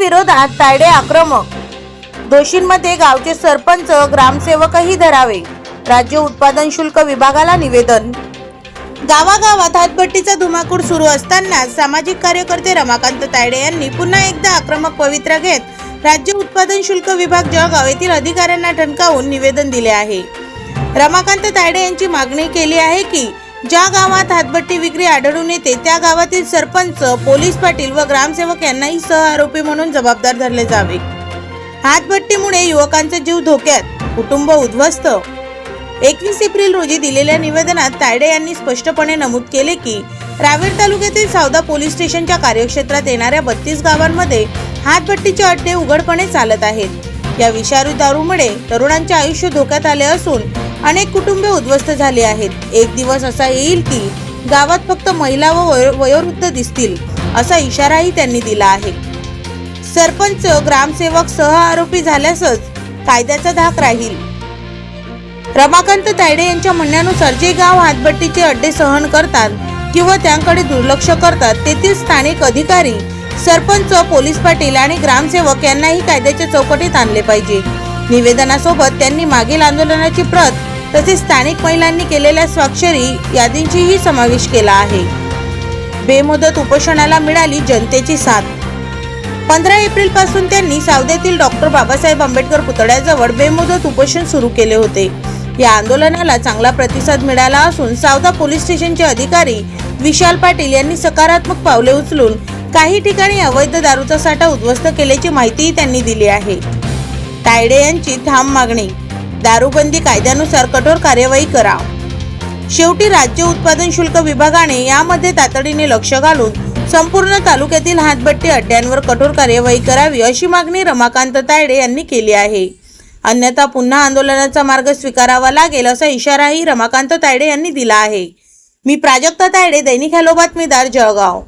विरोधात तायडे आक्रमक. दोषींमध्ये गावचे सरपंच ग्रामसेवकही धरावे. राज्य उत्पादन शुल्क विभागाला निवेदन. गावागावात हातभट्टीचा धुमाकूळ सुरू असताना सामाजिक कार्यकर्ते रमाकांत तायडे यांनी पुन्हा एकदा आक्रमक पवित्रा घेत राज्य उत्पादन शुल्क विभाग जळगाव येथील अधिकाऱ्यांना ठणकावून निवेदन दिले आहे. रमाकांत तायडे यांची मागणी केली आहे की ज्या गावात हातभट्टी विक्री आढळून येते त्या गावातील सरपंच पोलीस पाटील व ग्रामसेवक यांनाही सह आरोपी म्हणून जबाबदार धरले जावे. हातभट्टीमुळे युवकांचा जीव धोक्यात कुटुंब उद्ध्वस्त. एकवीस एप्रिल रोजी दिलेल्या निवेदनात तायडे यांनी स्पष्टपणे नमूद केले की रावेर तालुक्यातील सावदा पोलीस स्टेशनच्या कार्यक्षेत्रात येणाऱ्या बत्तीस गावांमध्ये हातभट्टीचे अड्डे उघडपणे चालत आहेत. या विषारी दारूमुळे तरुणांचे आयुष्य धोक्यात आले असून अनेक कुटुंबे उद्ध्वस्त झाली आहेत. एक दिवस असा येईल की गावात फक्त महिला व वयो- वयोवृद्ध दिसतील असा इशाराही त्यांनी दिला आहे. सरपंच ग्रामसेवक सह आरोपी झाल्यासच कायद्याचा धाक राहील. रमाकांत तायडे यांच्या म्हणण्यानुसार जे गाव हातभट्टीचे अड्डे सहन करतात किंवा त्यांकडे दुर्लक्ष करतात तेथील स्थानिक अधिकारी सरपंच पोलीस पाटील आणि ग्रामसेवक यांनाही कायद्याच्या चौकटीत आणले पाहिजे. निवेदनासोबत त्यांनी मागील आंदोलनाची प्रत तसेच स्थानिक महिलांनी केलेल्या स्वाक्षरी यादींचीही समावेश केला आहे. बेमुदत उपोषणाला मिळाली जनतेची साथ. पंधरा एप्रिलपासून त्यांनी सावदेतील डॉक्टर बाबासाहेब आंबेडकर पुतळ्याजवळ बेमुदत उपोषण सुरू केले होते. या आंदोलनाला चांगला प्रतिसाद मिळाला असून सावदा पोलीस स्टेशनचे अधिकारी विशाल पाटील यांनी सकारात्मक पावले उचलून काही ठिकाणी अवैध दारूचा साठा उद्ध्वस्त केल्याची माहितीही त्यांनी दिली आहे. तायडे यांची ठाम मागणी. दारूबंदी कायद्यानुसार कठोर कार्यवाही करा. शेवटी राज्य उत्पादन शुल्क विभागाने यामध्ये तातडीने लक्ष घालून संपूर्ण तालुक्यातील हातभट्टी अड्ड्यांवर कठोर कार्यवाही करावी अशी मागणी रमाकांत तायडे यांनी केली आहे. अन्यथा पुन्हा आंदोलनाचा मार्ग स्वीकारावा लागेल असा इशाराही रमाकांत तायडे यांनी दिला आहे. मी प्राजक्ता तायडे दैनिक हॅलो बातमीदार जळगाव.